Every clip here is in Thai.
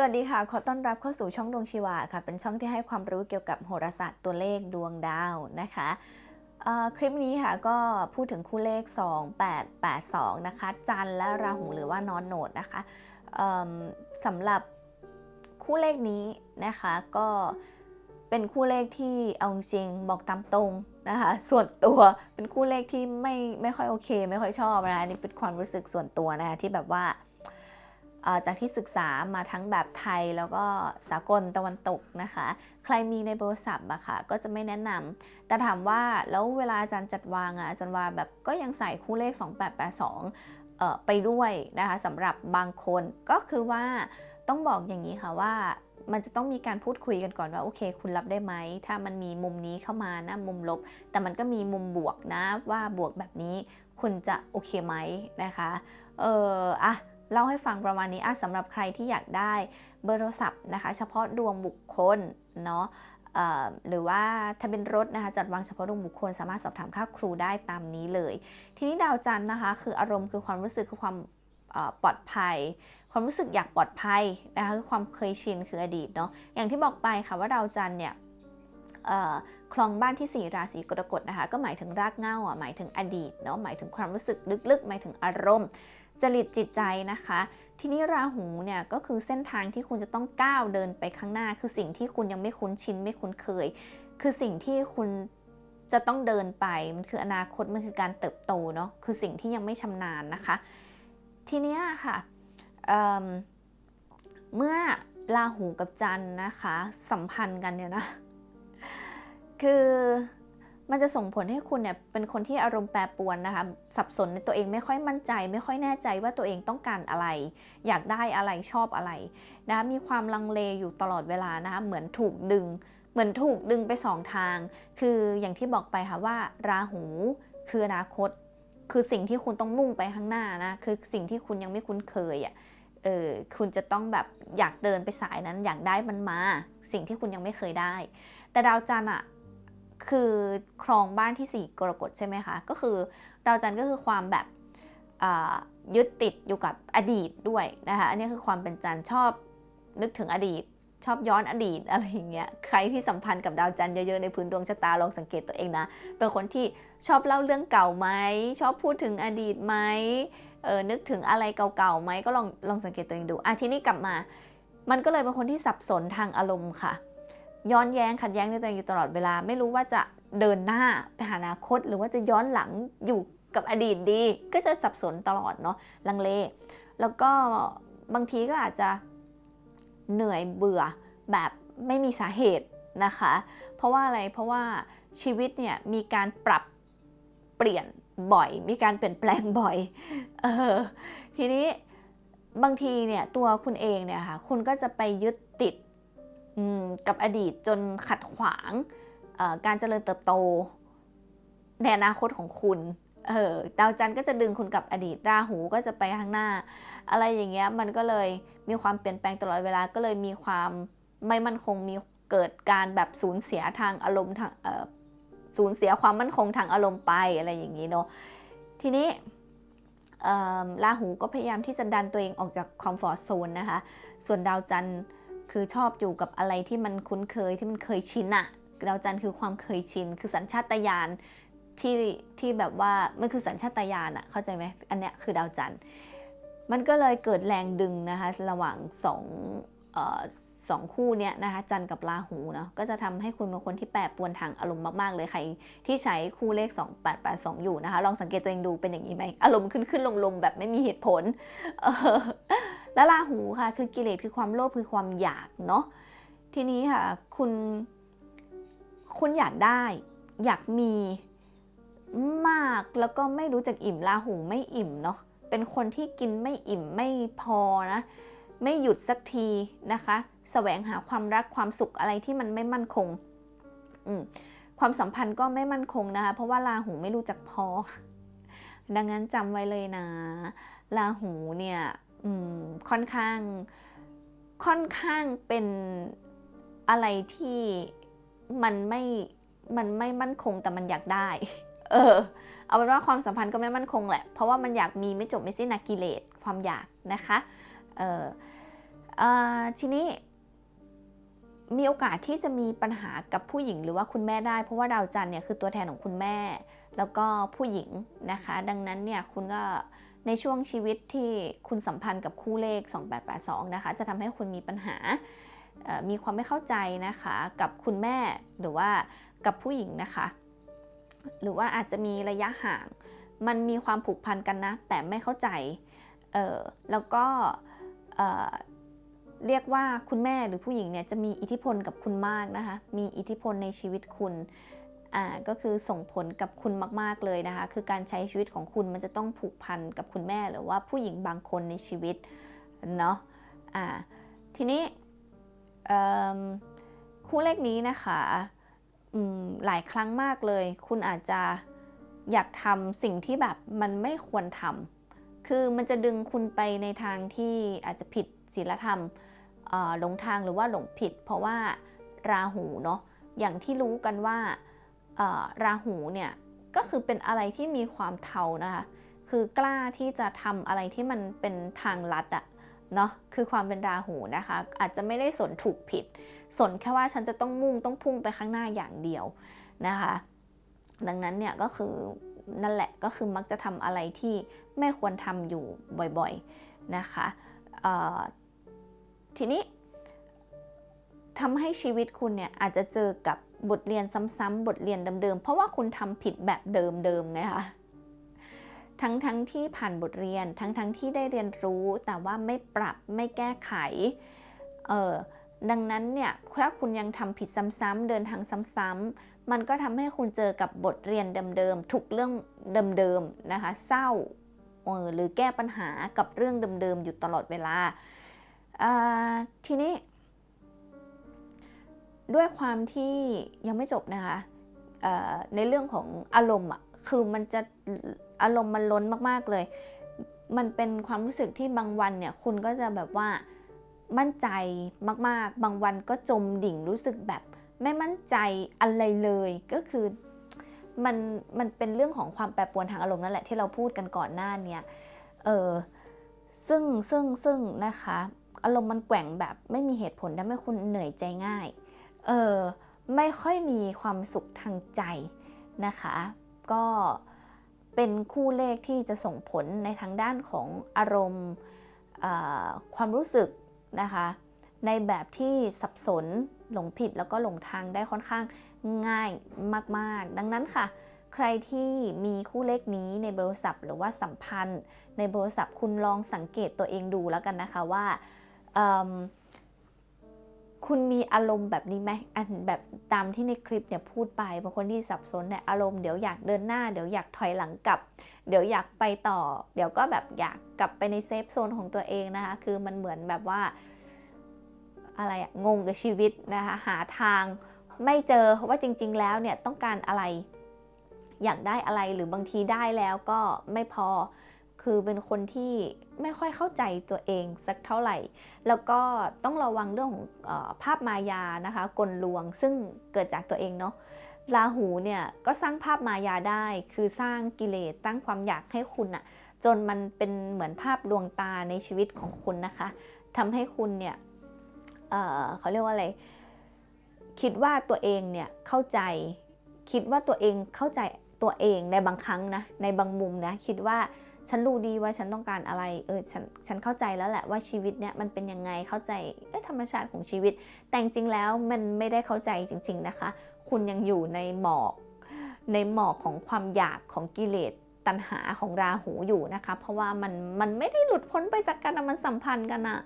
สวัสดีค่ะ ขอต้อนรับเข้าสู่ช่องดวงชีวาค่ะ เป็นช่องที่ให้ความรู้เกี่ยวกับโหราศาสตร์ตัวเลขดวงดาวนะคะคลิปนี้ค่ะก็พูดถึงคู่เลข 2882 นะคะ จันและราหูหรือว่านอนโหนดนะคะสำหรับคู่เลขนี้นะคะก็เป็นคู่เลขที่เอาจริงบอกตามตรงนะคะส่วนตัวเป็นคู่เลขที่ไม่ไม่ค่อยโอเค ไม่ค่อยชอบนะคะนี่เป็นความรู้สึกส่วนตัวนะคะที่แบบว่า จากที่ศึกษามาทั้งแบบไทยแล้วก็สากลตะวันตกนะคะ ใครมีในโทรศัพท์อะค่ะก็จะไม่แนะนำแต่ถามว่าแล้วเวลาอาจารย์จัดวางอะอาจารย์วาแบบก็ยังใส่คู่เลข 2882เอ่อไปด้วยนะคะสำหรับบางคนก็คือว่าต้องบอกอย่างนี้ค่ะว่ามันจะต้องมีการพูดคุยกันก่อนว่าโอเค คุณรับได้ไหม ถ้ามันมีมุมนี้เข้ามานะมุมลบ แต่มันก็มีมุมบวกนะว่าบวกแบบนี้คุณจะโอเคไหมนะคะ เอออะ เล่าให้ฟังประมาณนี้อะสำหรับใครที่อยากได้เบอร์โทรศัพท์นะคะ เฉพาะดวงบุคคลเนาะหรือว่าถ้าเป็นรถนะคะจัดวางเฉพาะดวงบุคคล สามารถสอบถามค่าครูได้ตามนี้เลย ทีนี้ดาวจันนะคะคืออารมณ์คือความรู้สึกคือความปลอดภัย ความรู้สึกอยากปลอดภัยนะคะคือความเคยชินคืออดีตเนาะอย่างที่บอกไปค่ะว่าดาวจันเนี่ย คลองบ้านที่ 4 ราศีกรกฎนะคะ ก็หมายถึงรากเหง้าอะหมายถึงอดีตเนาะหมายถึงความรู้สึกลึกๆ หมายถึงอารมณ์ จริตจิตใจนะคะ ทีนี้ราหูเนี่ยก็คือเส้นทางที่คุณจะต้องก้าวเดินไปข้างหน้า คือสิ่งที่คุณยังไม่คุ้นชินไม่คุ้นเคย คือสิ่งที่คุณจะต้องเดินไปมันคืออนาคตมันคือการเติบโตเนาะคือสิ่งที่ยังไม่ชำนาญนะคะ ทีเนี้ยค่ะเมเมื่อราหูกับจันทร์นะคะ สัมพันธ์กันเนี่ยนะ คือมันจะส่งผลให้คุณเนี่ยเป็นคนที่อารมณ์แปรปรวนนะคะ สับสนในตัวเองไม่ค่อยมั่นใจ ไม่ค่อยแน่ใจว่าตัวเองต้องการอะไร อยากได้อะไรชอบอะไรนะคะมีความลังเลอยู่ตลอดเวลานะคะเหมือนถูกดึง เหมือนถูกดึงไปสองทาง คืออย่างที่บอกไปค่ะว่า ราหูคืออนาคต คือสิ่งที่คุณต้องมุ่งไปข้างหน้านะคือสิ่งที่คุณยังไม่คุ้นเคยอะเออคุณจะต้องแบบอยากเดินไปสายนั้นอยากได้มันมา สิ่งที่คุณยังไม่เคยได้ แต่ดาวจันทร์อะ คือครองบ้านที่4กรกฎใช่ไหมคะ ก็คือดาวจันทร์ก็คือความแบบยึดติดอยู่กับอดีตด้วยนะคะ อันนี้คือความเป็นจันทร์ชอบนึกถึงอดีต ชอบย้อนอดีตอะไรอย่างเงี้ย ใครที่สัมพันธ์กับดาวจันทร์เยอะๆในพื้นดวงชะตาลองสังเกตตัวเองนะ เป็นคนที่ชอบเล่าเรื่องเก่าไหม ชอบพูดถึงอดีตไหมเออนึกถึงอะไรเก่าๆไหมก็ลองลองสังเกตตัวเองดูอะทีนี้กลับมา มันก็เลยเป็นคนที่สับสนทางอารมณ์ค่ะ ย้อนแย้งขัดแย้งในตัวเองอยู่ตลอดเวลา ไม่รู้ว่าจะเดินหน้าไปหาอนาคต หรือว่าจะย้อนหลังอยู่กับอดีตดี ก็จะสับสนตลอดเนาะลังเล แล้วก็บางทีก็อาจจะเหนื่อยเบื่อแบบไม่มีสาเหตุนะคะ เพราะว่าอะไรเพราะว่าชีวิตเนี่ยมีการปรับเปลี่ยนบ่อย มีการเปลี่ยนแปลงบ่อยเออทีนี้บางทีเนี่ยตัวคุณเองเนี่ยค่ะคุณก็จะไปยึดติด กับอดีตจนขัดขวางการเจริญเติบโตในอนาคตของคุณเออดาวจันทร์ก็จะดึงคุณกับอดีตราหูก็จะไปข้างหน้า อะไรอย่างเงี้ยมันก็เลยมีความเปลี่ยนแปลงตลอดเวลาก็เลยมีความไม่มั่นคงมีเกิดการแบบสูญเสียทางอารมณ์ทางสูญเสียความมั่นคงทางอารมณ์ไปอะไรอย่างนี้เนาะทีนี้ราหูก็พยายามที่จะดันตัวเองออกจากคอมฟอร์ทโซนนะคะ ส่วนดาวจันทร์ คือชอบอยู่กับอะไรที่มันคุ้นเคยที่มันเคยชินอะดาวจันทร์คือความเคยชิน คือสัญชาตญาณที่ที่แบบว่ามันคือสัญชาตญาณอะเข้าใจไหมอันเนี้ยคือดาวจันทร์มันก็เลยเกิดแรงดึงนะคะระหว่างสองออสองคู่เนี้ยนะคะจันทร์กับราหูเนาะก็จะทำให้คุณเป็นคนที่แปรปรวนทางอารมณ์มากๆเลยใครที่ใช้คู่เลข 2882 อยู่นะคะ ลองสังเกตตัวเองดูเป็นอย่างนี้ไหมอารมณ์ขึ้นขึ้นลงลงๆแบบไม่มีเหตุผล และราหูค่ะคือกิเลสคือความโลภคือความอยากเนาะทีนี้ค่ะคุณคุณอยากได้อยากมีมากแล้วก็ไม่รู้จักอิ่มราหูไม่อิ่มเนาะเป็นคนที่กินไม่อิ่มไม่พอนะ ไม่หยุดสักทีนะคะสแสวงหาความรักความสุขอะไรที่มันไม่มั่นคงความสัมพันธ์ก็ไม่มั่นคงนะคะ เพราะว่าราหูไม่รู้จักพอ ดังนั้นจำไว้เลยนะราหูเนี่ย ค่อนข้างค่อนข้างเป็นอะไรที่มันไม่มันไม่มั่นคงแต่มันอยากได้ เออ เอาเป็นว่าความสัมพันธ์ก็ไม่มั่นคงแหละ เพราะว่ามันอยากมีไม่จบไม่สิ้นนะกิเลสความอยากนะคะ เออเออทีนี้มีโอกาสที่จะมีปัญหากับผู้หญิงหรือว่าคุณแม่ได้ เพราะว่าดาวจันทร์เนี่ยคือตัวแทนของคุณแม่ แล้วก็ผู้หญิงนะคะ ดังนั้นเนี่ยคุณก็ ในช่วงชีวิตที่คุณสัมพันธ์กับคู่เลข 2882 นะคะ จะทำให้คุณมีปัญหา มีความไม่เข้าใจนะคะ กับคุณแม่หรือว่ากับผู้หญิงนะคะ หรือว่าอาจจะมีระยะห่าง มันมีความผูกพันกันนะ แต่ไม่เข้าใจ เออแล้วก็เเรียกว่าคุณแม่หรือผู้หญิงเนี่ยจะมีอิทธิพลกับคุณมากนะคะ มีอิทธิพลในชีวิตคุณ อ่าก็คือส่งผลกับคุณมาก ๆ เลยนะคะ คือการใช้ชีวิตของคุณมันจะต้องผูกพันกับคุณแม่หรือว่าผู้หญิงบางคนในชีวิตเนาะอ่าทีนี้คู่เลขนี้นะคะหลายครั้งมากเลย คุณอาจจะอยากทำสิ่งที่แบบมันไม่ควรทำคือมันจะดึงคุณไปในทางที่อาจจะผิดศีลธรรมหลงทางหรือว่าหลงผิด เพราะว่าราหูเนาะอย่างที่รู้กันว่า ราหูเนี่ยก็คือเป็นอะไรที่มีความเทานะคะคือกล้าที่จะทำอะไรที่มันเป็นทางลัดอะเนาะคือความเป็นราหูนะคะ อาจจะไม่ได้สนถูกผิด สนแค่ว่าฉันจะต้องมุ่งต้องพุ่งไปข้างหน้าอย่างเดียวนะคะ ดังนั้นเนี่ยก็คือนั่นแหละก็คือมักจะทำอะไรที่ไม่ควรทำอยู่บ่อยๆนะคะทีนี้ทำให้ชีวิตคุณเนี่ยอาจจะเจอกับ บทเรียนซ้ำๆบทเรียนเดิมๆ เพราะว่าคุณทำผิดแบบเดิมๆไงคะทั้งๆทที่ผ่านบทเรียนทั้งๆทที่ได้เรียนรู้แต่ว่าไม่ปรับไม่แก้ไขเออดังนั้นเนี่ยถ้าคุณยังทำผิดซ้ำๆเดินทางซ้ำๆมันก็ทำให้คุณเจอกับบทเรียนเดิมๆทุกเรื่องเดิมๆนะคะ เศร้าเออหรือแก้ปัญหากับเรื่องเดิมๆอยู่ตลอดเวลาอ่าทีนี้ ด้วยความที่ยังไม่จบนะคะในเรื่องของอารมณ์อะคือมันจะอารมณ์มันล้นมากๆเลย มันเป็นความรู้สึกที่บางวันเนี่ยคุณก็จะแบบว่ามั่นใจมากๆ บางวันก็จมดิ่งรู้สึกแบบไม่มั่นใจอะไรเลยก็คือมันมันเป็นเรื่องของความแปรปรวนทางอารมณ์นั่นแหละที่เราพูดกันก่อนหน้าเนี่ยเออซึ่งซึ่งซึ่งนะคะ อารมณ์มันแกว่งแบบไม่มีเหตุผลทำให้คุณเหนื่อยใจง่าย เออไม่ค่อยมีความสุขทางใจนะคะ ก็เป็นคู่เลขที่จะส่งผลในทางด้านของอารมณ์ความรู้สึกนะคะ ในแบบที่สับสนหลงผิดแล้วก็หลงทางได้ค่อนข้างง่ายมาก ๆ ดังนั้นค่ะ ใครที่มีคู่เลขนี้ในบริษัทหรือว่าสัมพันธ์ ในโทรศัพท์คุณลองสังเกตตัวเองดูแล้วกันนะคะว่า คุณมีอารมณ์แบบนี้ไหมอันแบบตามที่ในคลิปเนี่ยพูดไปบางคนที่สับสนเนี่ยอารมณ์เดี๋ยวอยากเดินหน้าเดี๋ยวอยากถอยหลังกลับ เดี๋ยวอยากไปต่อ เดี๋ยวก็แบบอยากกลับไปในเซฟโซนของตัวเองนะคะ คือมันเหมือนแบบว่าอะไรอะงงกับชีวิตนะคะหาทางไม่เจอว่าจริง ๆ แล้วเนี่ยต้องการอะไร อยากได้อะไรหรือบางทีได้แล้วก็ไม่พอ คือเป็นคนที่ไม่ค่อยเข้าใจตัวเองสักเท่าไหร่ แล้วก็ต้องระวังเรื่องของอภาพมายานะคะกลลวงซึ่งเกิดจากตัวเองเนาะราหูเนี่ยก็สร้างภาพมายาได้ คือสร้างกิเลสตั้งความอยากให้คุณอะจนมันเป็นเหมือนภาพลวงตาในชีวิตของคุณนะคะทำให้คุณเนี่ยเเขาเรียกว่าอะไร คิดว่าตัวเองเนี่ยเข้าใจ คิดว่าตัวเองเข้าใจตัวเองในบางครั้งนะ ในบางมุมนะ คิดว่า ฉันรู้ดีว่าฉันต้องการอะไร เออ ฉัน ฉันเข้าใจแล้วแหละว่าชีวิตเนี่ยมันเป็นยังไง เข้าใจ เอ๊ะธรรมชาติของชีวิต แต่จริงๆแล้วมันไม่ได้เข้าใจจริง ๆนะคะ คุณยังอยู่ในหมอก ในหมอกของความอยากของกิเลสตัณหาของราหูอยู่นะคะ เพราะว่ามัน มันไม่ได้หลุดพ้นไปจากกันมันสัมพันธ์กันอะ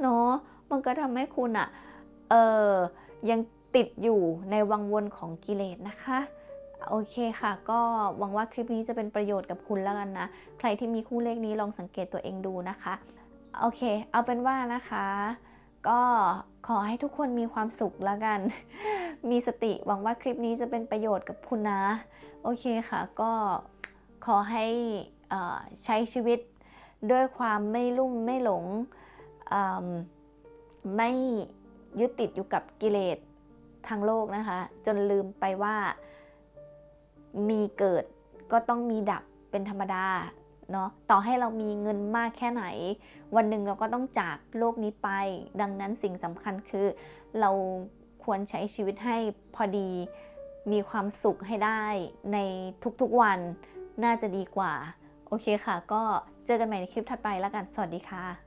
เนาะ มันก็ทำให้คุณอะเออยังติดอยู่ในวังวนของกิเลสนะคะ โอเคค่ะ ก็หวังว่าคลิปนี้จะเป็นประโยชน์กับคุณแล้วกันนะ ใครที่มีคู่เลขนี้ลองสังเกตตัวเองดูนะคะ โอเค เอาเป็นว่านะคะ ก็ขอให้ทุกคนมีความสุขแล้วกัน มีสติหวังว่าคลิปนี้จะเป็นประโยชน์กับคุณนะ โอเคค่ะ ก็ขอให้ใช้ชีวิตด้วยความไม่ลุ่มไม่หลง ไม่ยึดติดอยู่กับกิเลสทางโลกนะคะ จนลืมไปว่า มีเกิดก็ต้องมีดับเป็นธรรมดาเนาะต่อให้เรามีเงินมากแค่ไหน วันหนึ่งเราก็ต้องจากโลกนี้ไป ดังนั้นสิ่งสำคัญคือ เราควรใช้ชีวิตให้พอดีมีความสุขให้ได้ในทุกๆวันน่าจะดีกว่า โอเคค่ะ ก็เจอกันใหม่ในคลิปถัดไปแล้วกัน สวัสดีค่ะ